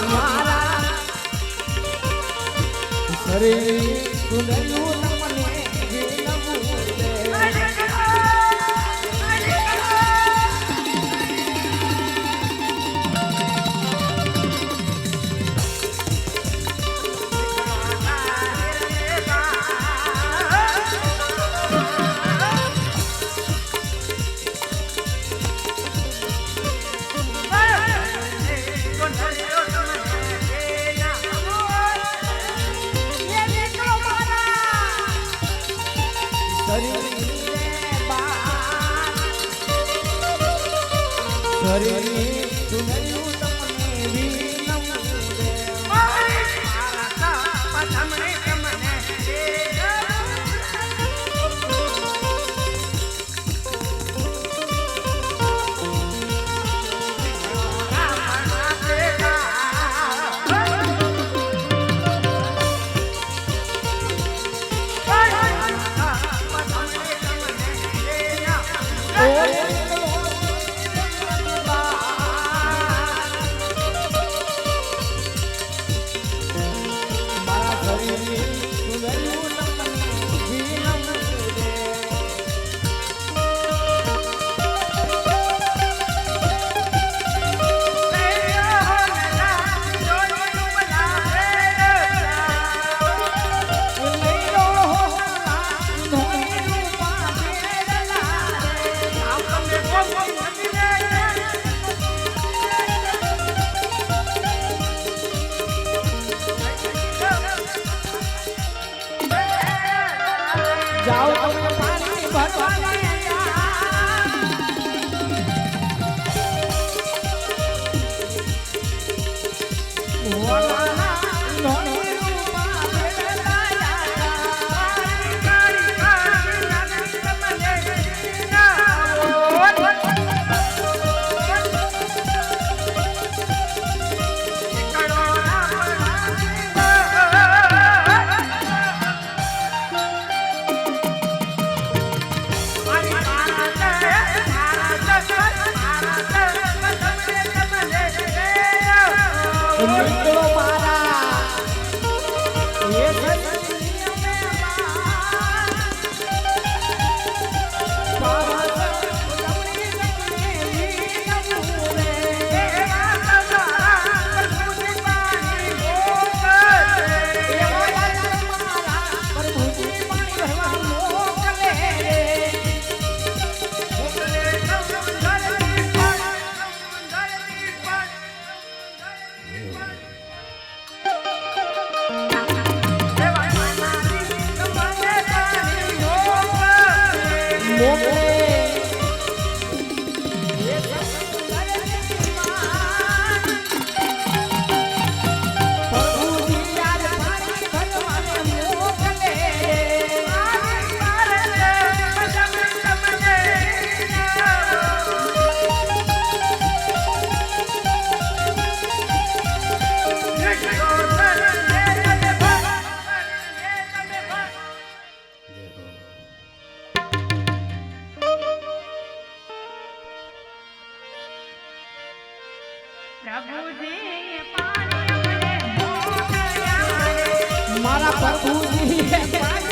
મારા. શરીર સુંદર્યું શરીર સુંદર્યું તમને ポインパ મારા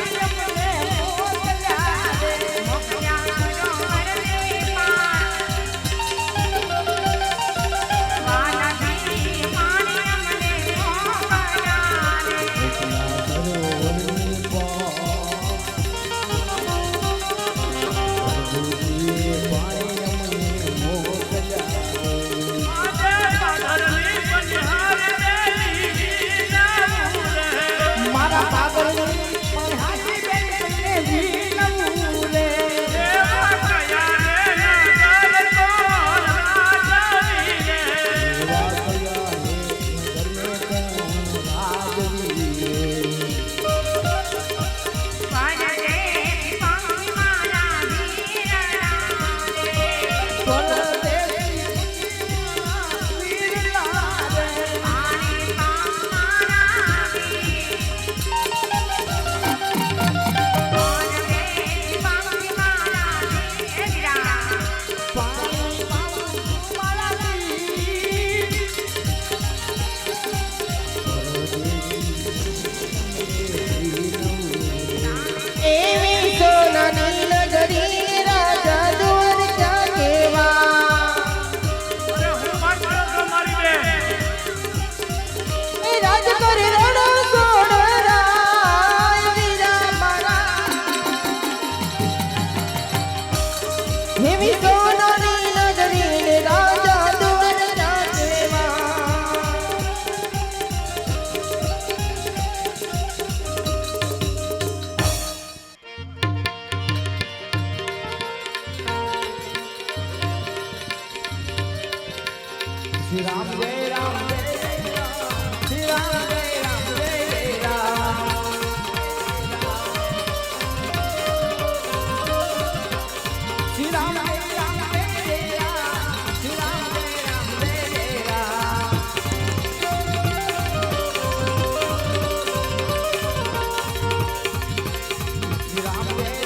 yeah.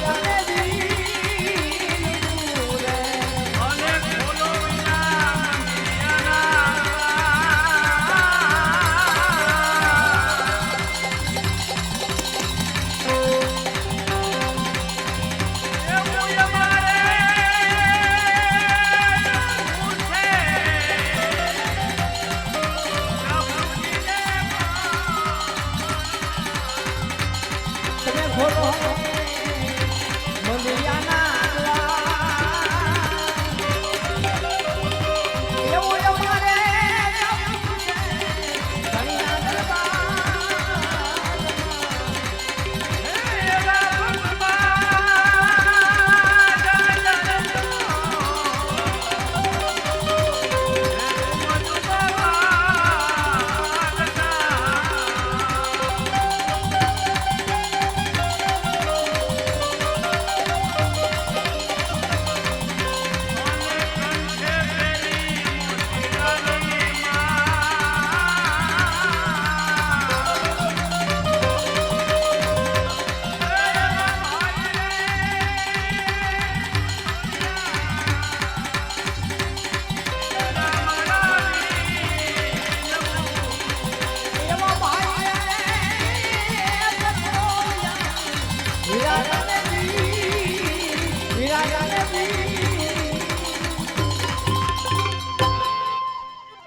વિરાટને દીધું રે.